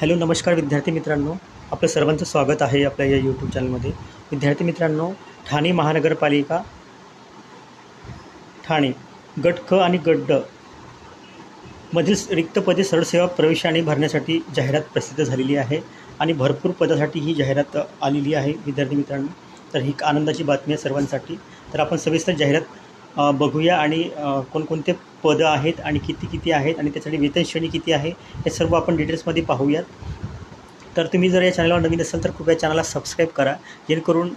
Hello नमस्कार विद्यार्थी मित्रांनो. आपलं सर्वांचं स्वागत आहे आपल्या या यूट्यूब चॅनलमध्ये विद्यार्थी मित्रांनो ठाणे महानगरपालिका ठाणे गट क आणि गट ड मधील रिक्त पदे सरळसेवा प्रवेशाने भरण्यासाठी जाहिरात प्रसिद्ध झालेली आहे आणि भरपूर पदासाठी ही जाहिरात आलेली आहे विद्यार्थी मित्रांनो. तर ही एक आनंदाची बातमी आहे सर्वांसाठी. तर आपण सविस्तर जाहिरात बघूया आणि कोणकोणते पदं आहेत आणि किती किती आहेत आणि त्यासाठी वेतन श्रेणी किती आहे हे सर्व आपण डिटेल्समध्ये पाहूयात. तर तुम्ही जर या चॅनलवर नवीन असाल तर कृपया चॅनलला सबस्क्राईब करा जेणेकरून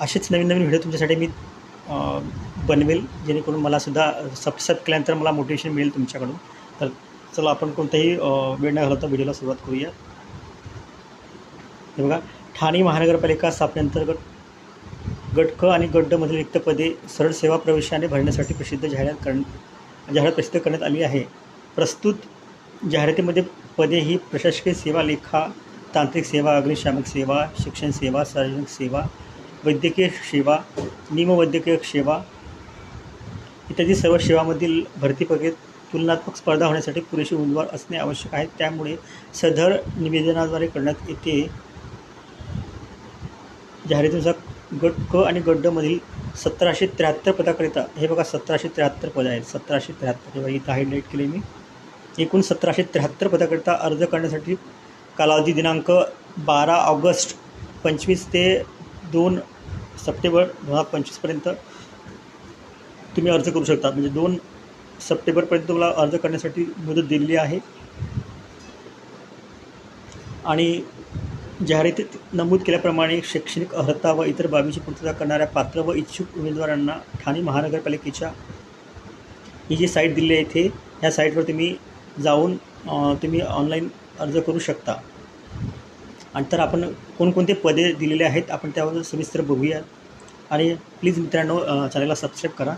असेच नवीन नवीन व्हिडिओ तुमच्यासाठी मी बनवेल जेणेकरून मलासुद्धा सबस्क्राईब केल्यानंतर मला मोटिवेशन मिळेल तुमच्याकडून. तर चला आपण कोणताही वेळ न घालवता व्हिडिओला सुरुवात करूया. हे बघा ठाणे महानगरपालिका स्थापनेअंतर्गत गट क आणि गट मधील रिक्त पदे सरळ सेवा प्रवेशाने भरण्यासाठी प्रसिद्ध जाहिरात करण जाहिरात प्रसिद्ध करण्यात आली आहे. प्रस्तुत जाहिरातीमध्ये पदे ही प्रशासकीय सेवा लेखा तांत्रिक सेवा अग्निशामक सेवा शिक्षण सेवा सार्वजनिक सेवा वैद्यकीय सेवा निमवैद्यकीय सेवा इत्यादी सर्व सेवामधील भरती प्रक्रियेत तुलनात्मक स्पर्धा होण्यासाठी पुरेसे उमेदवार असणे आवश्यक आहे. त्यामुळे सदर निवेदनाद्वारे करण्यात येते. जाहिरातीनुसार गट क आणि गट सतराशे त्र्याहत्तर पदाकरिता हे बघा सतराशे त्र्याहत्तर पद आहेत. सतराशे त्र्याहत्तर हे बघा इथं हायलाईट केले मी. एकूण सतराशे त्र्याहत्तर पदाकरिता अर्ज करण्यासाठी कालावधी दिनांक बारा ऑगस्ट पंचवीस ते दोन सप्टेंबर दोन हजार पंचवीसपर्यंत तुम्ही अर्ज करू शकता. म्हणजे दोन सप्टेंबरपर्यंत तुम्हाला अर्ज करण्यासाठी मुदत दिलेली आहे. आणि जाहिरातीत नमूद केल्याप्रमाणे शैक्षणिक अर्हता व इतर बाबींची पूर्तता करणाऱ्या पात्र व इच्छुक उमेदवारांना ठाणे महानगरपालिकेच्या ही जी साईट दिली आहे इथे ह्या साईटवर तुम्ही जाऊन तुम्ही ऑनलाईन अर्ज करू शकता. आणि तर आपण कोणकोणते पदे दिलेले आहेत आपण त्यावर सविस्तर बघूया. आणि प्लीज मित्रांनो चॅनलला सबस्क्राईब करा.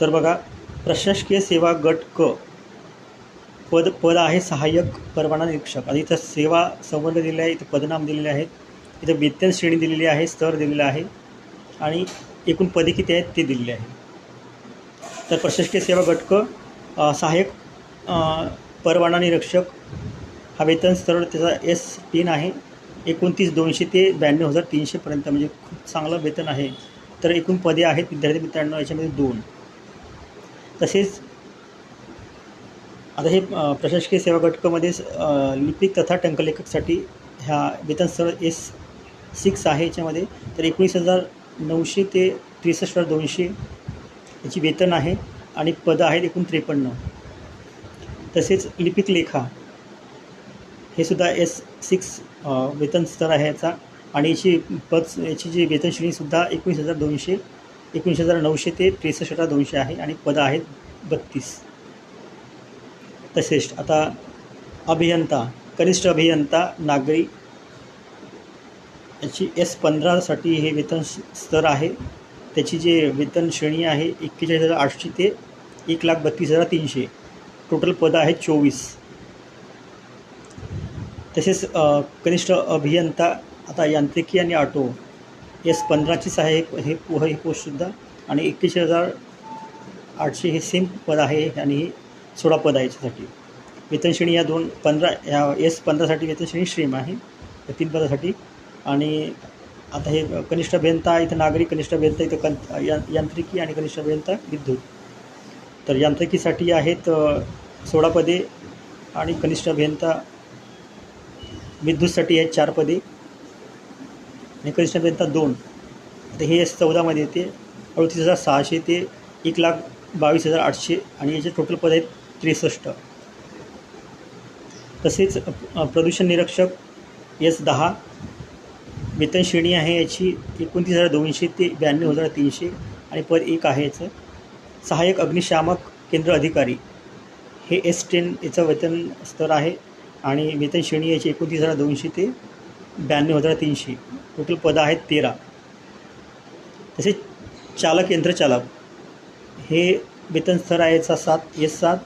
तर बघा प्रशासकीय सेवा गट क पद पद आहे सहाय्यक परवाना निरीक्षक. आणि इथं सेवा संवर्ग दिलेले आहे इथं पदनाम दिलेले आहेत इथं वेतन श्रेणी दिलेली आहे स्तर दिलेला आहे आणि एकूण पदे किती आहेत ते दिलेले आहे तर प्रशासकीय सेवा घटक सहाय्यक परवाना निरीक्षक हा वेतन स्तर त्याचा एस तीन आहे. एकोणतीस दोनशे ते ब्याण्णव हजार तीनशेपर्यंत म्हणजे खूप चांगलं वेतन आहे. तर एकूण पदे आहेत विद्यार्थी मित्रांनो याच्यामध्ये दोन. तसेच आता हे प्रशासकीय सेवा घटकामध्ये लिपिक तथा टंकलेखकसाठी ह्या वेतनस्थळ एस सिक्स आहे याच्यामध्ये. तर एकोणीस हजार नऊशे ते त्रेसष्ट हजार दोनशे याची वेतन आहे आणि पदं आहेत एकूण त्रेपन्न. तसेच लिपिक लेखा हे सुद्धा एस सिक्स वेतन स्तर आहे याचा. आणि याची पद याची जी वेतन श्रेणीसुद्धा एकोणीस हजार दोनशे एकोणीस हजार नऊशे ते त्रेसष्ट हजार दोनशे आहे आणि पदं आहेत बत्तीस. तसेच आता अभियंता कनिष्ठ अभियंता नागरी याची एस पंधरासाठी हे वेतन स्तर आहे. त्याची जे वेतन श्रेणी आहे एक्केचाळीस हजार आठशे ते एक लाख बत्तीस हजार तीनशे. टोटल पदं आहेत चोवीस. तसेच कनिष्ठ अभियंता आता यांत्रिकी आणि ऑटो एस पंधराचीच आहे हे हे पो- हे पोस्टसुद्धा आणि एक्केचाळीस हजार आठशे हे सेम पद आहे आणि हे सोळा पद आहे याच्यासाठी वेतनश्रेणी या दोन पंधरा ह्या एस पंधरासाठी वेतनश्रेणी श्रेम आहे. या तीन पदासाठी. आणि आता हे कनिष्ठ अभियंता इथं नागरी कनिष्ठ अभियंता इथं कन या- यांत्रिकी आणि कनिष्ठ अभियंता विद्युत. तर यांत्रिकीसाठी आहेत सोळा पदे आणि कनिष्ठ अभियंता विद्युतसाठी आहेत चार पदे. आणि कनिष्ठ अभियंता दोन. आता हे एस चौदामध्ये येते. अडतीस हजार सहाशे ते एक लाख बावीस हजार आठशे आणि याचे टोटल पद आहेत त्रेसष्ट. तसेच प्रदूषण निरीक्षक एस दहा वेतन श्रेणी आहे याची एकोणतीस हजार दोनशे ते ब्याण्णव हजार तीनशे आणि पद एक आहे याचं. सहाय्यक अग्निशामक केंद्र अधिकारी. हे एस टेन याचं वेतन स्तर आहे आणि वेतन श्रेणी याची एकोणतीस हजार दोनशे ते ब्याण्णव हजार तीनशे. टोटल पदं आहेत तेरा. तसेच चालक यंत्रचालक. हे वेतन स्तर आहे याचा सात एस सात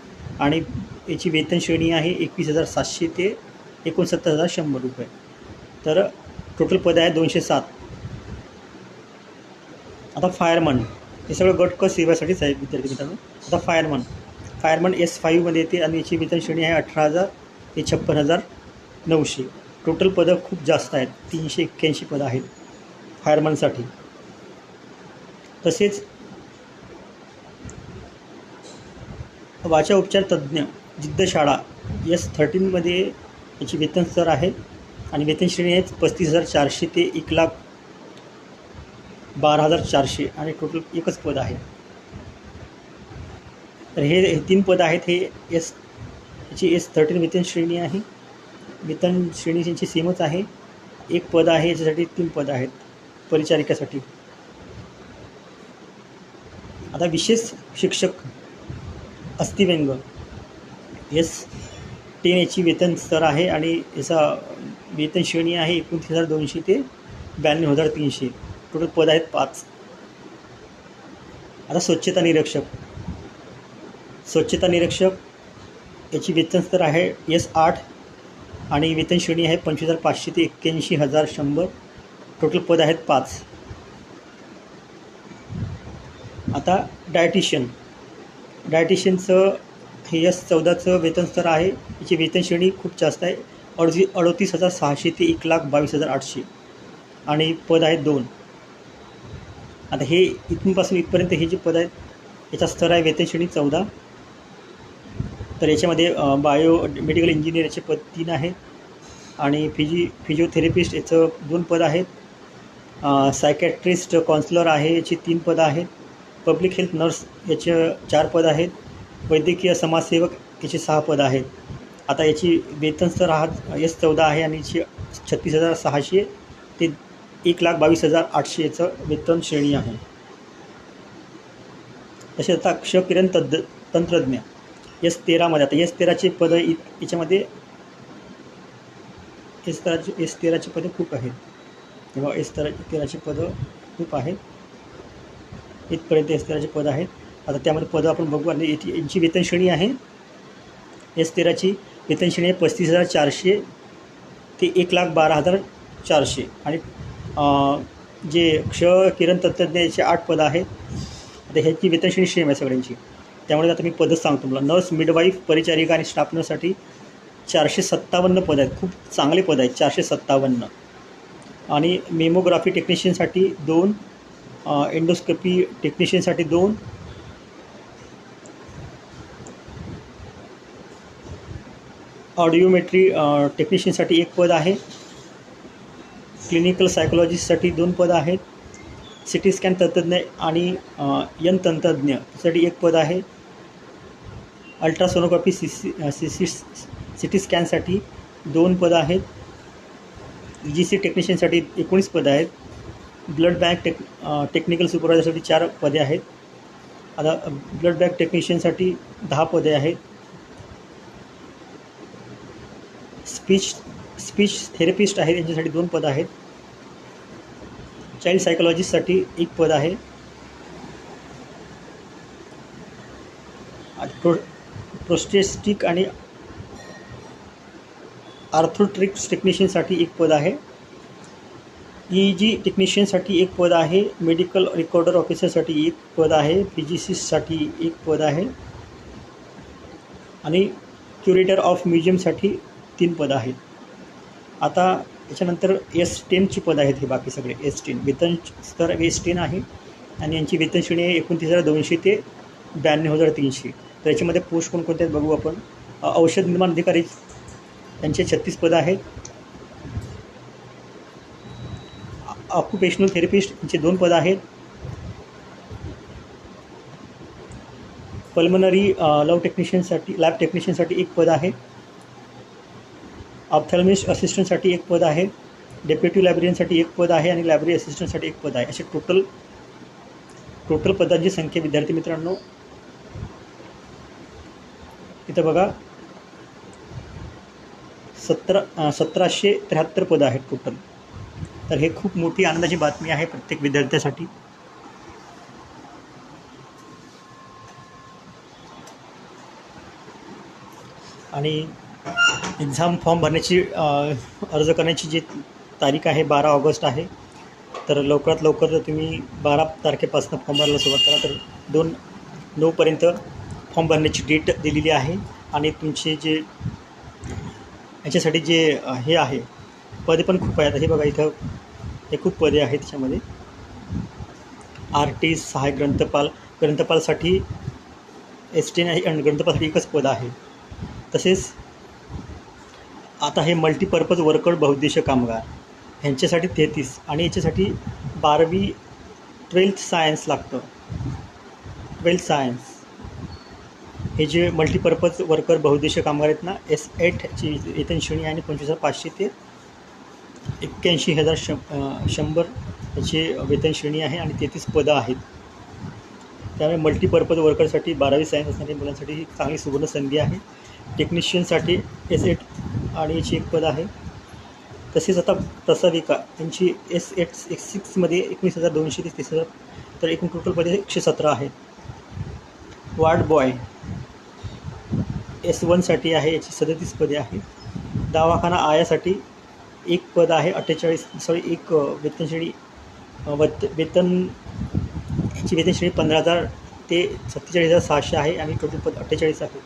आणि याची वेतन श्रेणी आहे एकवीस हजार सातशे ते एकोणसत्तर हजार शंभर रुपये. तर टोटल पद आहे दोनशे सात. आता फायरमन हे सगळं गट क सेवासाठीच आहे विद्यार्थी मित्रांनो? आता फायरमन फायरमन एस फाईव्हमध्ये येते आणि याची वेतन श्रेणी आहे अठरा हजार ते छप्पन हजार नऊशे. टोटल पदं खूप जास्त आहेत तीनशे एक्क्याऐंशी पदं आहेत फायरमनसाठी तसेच वाचा उपचार तज्ज्ञ जिद्दशाळा यस एस थर्टीनमध्ये याची वेतन स्तर आहे आणि वेतन श्रेणी आहे पस्तीस हजार चारशे ते एक लाख बारा हजार चारशे आणि टोटल एकच पद आहे. तर हे हे तीन पद आहेत हे एस याची एस थर्टीन वेतन श्रेणी आहे. वेतन श्रेणी त्यांची सेमच आहे. एक पद आहे याच्यासाठी तीन पद आहेत परिचारिकासाठी. आता विशेष शिक्षक अस्थिव्यंग. एस टेन याची वेतन स्तर आहे आणि याचा वेतन श्रेणी आहे एकोणतीस हजार दोनशे ते ब्याण्णव हजार तीनशे. टोटल पद आहेत पाच. आता स्वच्छता निरीक्षक. स्वच्छता निरीक्षक याची वेतन स्तर आहे एस आठ. आणि वेतन श्रेणी आहे पंचवीस हजार पाचशे ते एक्क्याऐंशी हजार शंभर. टोटल पद आहेत पाच. आता डायटिशियन डायटिशियनचं हे एस चौदाचं वेतन स्तर आहे. याची वेतन श्रेणी खूप जास्त आहे. अडती अडतीस हजार सहाशे ते एक लाख बावीस हजार आठशे. आणि पद आहेत दोन. आता हे इथूनपासून इथपर्यंत हे जे पद आहेत याचा स्तर आहे वेतन श्रेणी चौदा. तर याच्यामध्ये बायो मेडिकल इंजिनियर याचे पद तीन आहेत. आणि फिजी फिजिओथेरपिस्ट याचं दोन पद आहेत. सायकॅट्रिस्ट काउन्सिलर आहे याची तीन पदं आहेत. पब्लिक हेल्थ नर्स याचे चार पद आहेत. वैद्यकीय समाजसेवक याचे सहा पद आहेत. आता याची वेतन स्तर हा एस चौदा आहे आणि याची छत्तीस हजार सहाशे ते एक लाख बावीस हजार आठशे याचं वेतन श्रेणी आहे. तसेच आता क्षकिरण किरण तंत्रज्ञ एस तेरामध्ये आता एस तेराचे पदं इ याच्यामध्ये एस तेराचे एस तेराचे पदं खूप आहेत. तेव्हा एस तेरा तेराचे पदं खूप आहेत. इथपर्यंत एस तेराचे पद आहेत. आता त्यामध्ये पदं आपण बघू. आणि याची यांची वेतनश्रेणी आहे. एस तेराची वेतन श्रेणी आहे पस्तीस हजार चारशे ते एक लाख बारा हजार चारशे. आणि जे क्ष किरण तंत्रज्ञ याचे आठ पदं आहेत आता ह्याची वेतनश्रेणी सेम आहे सगळ्यांची. त्यामुळे आता मी पदं सांगतो तुम्हाला. नर्स मिडवाईफ परिचारिका आणि स्टाफ नर्ससाठी चारशे सत्तावन्न पद आहेत. खूप चांगले पद आहेत चारशे सत्तावन्न. आणि मेमोग्राफी टेक्निशियनसाठी दोन एंडोस्कोपी टेक्निशियनसाठी दोन. ऑडिओमेट्री टेक्निशियनसाठी एक पद आहे. क्लिनिकल सायकोलॉजिस्टसाठी दोन पद आहेत. सी टी स्कॅन तंत्रज्ञ आणि यन तंत्रज्ञसाठी एक पद आहे. Ultrasonography C C C C C T स्कॅनसाठी दोन पद आहेत. जी सी टेक्निशियनसाठी एकोणीस पद आहेत. ब्लड बँक टेक टेक्निकल सुपरवायझरसाठी चार पदे आहेत. आता ब्लड बँक टेक्निशियनसाठी दहा पदे आहेत. स्पीच स्पीच थेरपिस्ट आहेत यांच्यासाठी दोन पदं आहेत. चाइल्ड सायकोलॉजिस्टसाठी एक पद आहे. प्रो प्रोस्टेस्टिक आणि आर्थोट्रिक्स टेक्निशियनसाठी एक पद आहे. ई जी टेक्निशियनसाठी एक पद आहे मेडिकल रेकॉर्डर ऑफिसरसाठी एक पद आहे पी जी सीसाठी एक पद आहे आणि क्युरेटर ऑफ म्युझियमसाठी तीन पदं आहेत. आता याच्यानंतर एस टेनची पदं आहेत हे बाकी सगळे. एस टेन वेतन स्तर एस टेन आहे आणि यांची वेतन श्रेणी आहे एकोणतीस हजार दोनशे ते ब्याण्णव हजार तीनशे. तर याच्यामध्ये पोस्ट कोणकोणत्या आहेत बघू आपण. औषध निर्माण अधिकारी त्यांचे छत्तीस पदं आहेत. ऑक्युपेशनल थेरपिस्ट यांचे दोन पद आहेत. पल्मनरी लव टेक्निशियनसाठी लॅब टेक्निशियनसाठी एक पद आहे. ऑप्थॅल्मिस्ट असिस्टंटसाठी एक पद आहे. डेप्युटी लायब्ररीयनसाठी एक पद आहे आणि लायब्ररी असिस्टंटसाठी एक पद आहे. असे टोटल टोटल पदांची संख्या विद्यार्थी मित्रांनो. इथं बघा. सतरा सतराशे त्र्याहत्तर पदं आहेत टोटल तर हे खूप मोठी आनंदाची बातमी आहे प्रत्येक विद्यार्थ्यासाठी. आणि एक्झाम फॉर्म भरण्याची अर्ज करण्याची जी तारीख आहे बारा ऑगस्ट आहे तर लवकरात लवकर जर तुम्ही बारा तारखेपासून फॉर्म भरायला सुरुवात करा तर दोन नऊपर्यंत फॉर्म भरण्याची डेट दिलेली आहे. आणि तुमचे जे याच्यासाठी जे हे आहे पदे पण खूप आहेत. हे बघा इथं हे खूप पदे आहेत त्याच्यामध्ये आर टी सहाय्यक ग्रंथपाल ग्रंथपालसाठी एस टी नाही आणि ग्रंथपालसाठी एकच पद आहे. तसेच आता हे मल्टीपर्पज वर्कर बहुद्देशीय कामगार ह्यांच्यासाठी तेहतीस आणि याच्यासाठी बारावी ट्वेल्थ सायन्स लागतं. Twelfth science. हे जे मल्टीपर्पज वर्कर बहुद्देश कामगार आहेत ना एस एटची वेतन श्रेणी आणि पंचवीस हजार पाचशे ते एक्क्याऐंशी हजार शं शंभर याची वेतन श्रेणी आहे आणि तेहतीस पदं आहेत. त्यामुळे मल्टीपर्पज वर्करसाठी बारावी सायन्स असणाऱ्या मुलांसाठी ही चांगली सुवर्ण संधी आहे. टेक्निशियनसाठी एस एट आणि याची एक पद आहे. तसेच आता प्रसाविका यांची एस एट एक्स सिक्समध्ये एकवीस हजार दोनशे ते तीस हजार तर एकूण टोटल पदे एकशे सतरा आहेत. वार्ड बॉय एस वनसाठी आहे याची सदतीस पदे आहेत. दवाखाना आयासाठी एक पद आहे अठ्ठेचाळीस सॉरी एक वेतनश्रेणी वत वेतन याची वेतनश्रेणी पंधरा हजार ते सत्तेचाळीस हजार सहाशे आहे आणि टोटल पद अठ्ठेचाळीस आहे.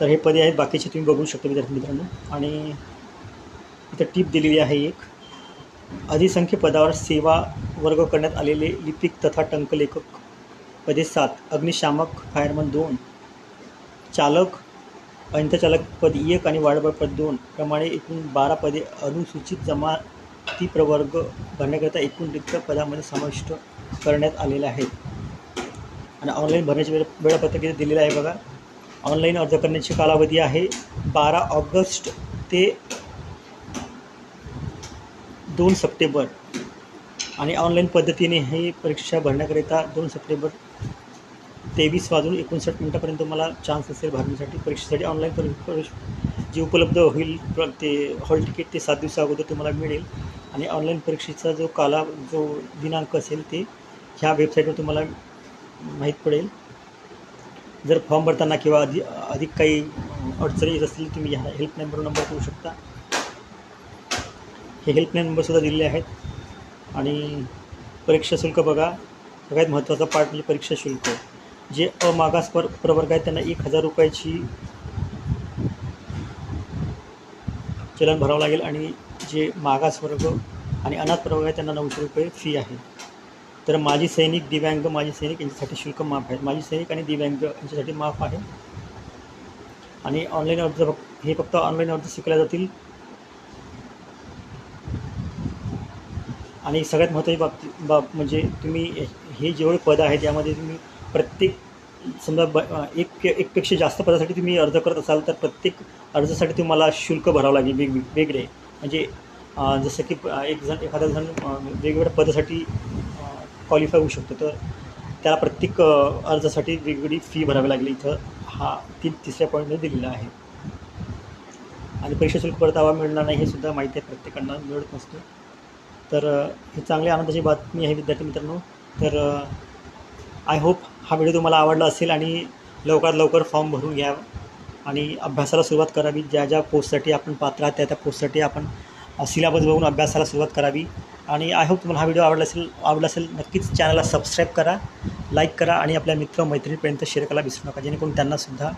तर हे पदे आहेत बाकीचे तुम्ही बघू शकता विद्यार्थी मित्रांनो. आणि इथं टीप दिलेली आहे एक. अधिसंख्य पदावर सेवा वर्ग करण्यात आलेले लिपिक तथा टंकलेखक. पदे सात अग्निशामक फायरमन दोन. चालक अंतचालक पद एक आणि वार्डबॉय पद दोन प्रमाणे एकूण बारा पदे अनुसूचित जमाती प्रवर्ग भरण्याकरिता एकूण रिक्त पदामध्ये समाविष्ट करण्यात आलेले आहेत. आणि ऑनलाईन भरण्याचे वेळ वेळापत्रक इथे दिलेलं आहे बघा. ऑनलाईन अर्ज करण्याची कालावधी आहे बारा ऑगस्ट ते दोन सप्टेंबर. आणि ऑनलाईन पद्धतीने ही परीक्षा भरण्याकरिता दोन सप्टेंबर तेवीस वाजून एकोणसाठ मिनटापर्यंत मला चान्स असेल भरण्यासाठी. परीक्षेसाठी ऑनलाईन परी परीक्षा जे उपलब्ध होईल ते हॉल तिकीट ते सात दिवसा अगोदर तुम्हाला मिळेल. आणि ऑनलाईन परीक्षेचा जो काला जो दिनांक असेल ते ह्या वेबसाईटवर तुम्हाला माहीत पडेल. जर फॉर्म भरताना किंवा अधिक अधिक काही अडचणी येत असतील तुम्ही ह्या हेल्पलाईनवर नंबर करू शकता. हे हेल्पलाईन नंबरसुद्धा दिलेले आहेत. आणि परीक्षा शुल्क बघा. सगळ्यात महत्त्वाचा पार्ट म्हणजे परीक्षा शुल्क. जे अमागास पर प्रवर्ग आहेत त्यांना एक हजार रुपयाची चलन भरावं लागेल आणि जे मागास वर्ग आणि अनाथ प्रवर्ग आहे त्यांना नऊशे रुपये फी आहे. तर माजी सैनिक दिव्यांग माजी सैनिक यांच्यासाठी शुल्क माफ आहे. माजी सैनिक आणि दिव्यांग यांच्यासाठी माफ आहे. आणि ऑनलाईन अर्ज फक्त- हे फक्त ऑनलाईन अर्ज स्वीकारले जातील. आणि सगळ्यात महत्त्वाची बाबती बाब म्हणजे तुम्ही हे- हे जेवढे पद आहेत यामध्ये तुम्ही प्रत्येक समजा ब एक एकपेक्षा जास्त पदासाठी तुम्ही अर्ज करत असाल तर प्रत्येक अर्जासाठी तुम्हाला शुल्क भरावं लागेल वेग वेगळे. म्हणजे जसं की एक जण एखादा जण वेगवेगळ्या पदासाठी क्वालिफाय होऊ शकतो. तर त्याला प्रत्येक अर्जासाठी वेगवेगळी फी भरावी लागली इथं. हा तीन तिसऱ्या पॉईंटने दिलेला आहे. आणि पैसे शुल्क परतावा मिळणार नाही हे सुद्धा माहिती आहे प्रत्येकांना मिळत नसतं. तर ही चांगली आनंदाची बातमी आहे विद्यार्थी मित्रांनो. तर आय होप हा व्हिडिओ तुम्हाला आवडला असेल आणि लवकरात लवकर फॉर्म भरून घ्या आणि अभ्यासाला सुरुवात करावी. ज्या ज्या पोस्टसाठी आपण पात्र आहात त्या त्या पोस्टसाठी आपण सिलेबस बघून अभ्यासाला सुरुवात करावी. आणि आय होप तुम्हाला हा व्हिडिओ आवडला असेल आवडला असेल नक्कीच चॅनलला सबस्क्राईब करा लाईक करा आणि आपल्या मित्र मैत्रिणीपर्यंत शेअर करायला विसरू नका. जेणेकरून त्यांनासुद्धा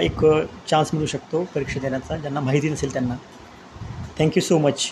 एक चान्स मिळू शकतो परीक्षा देण्याचा. ज्यांना माहिती नसेल त्यांना. Thank you so much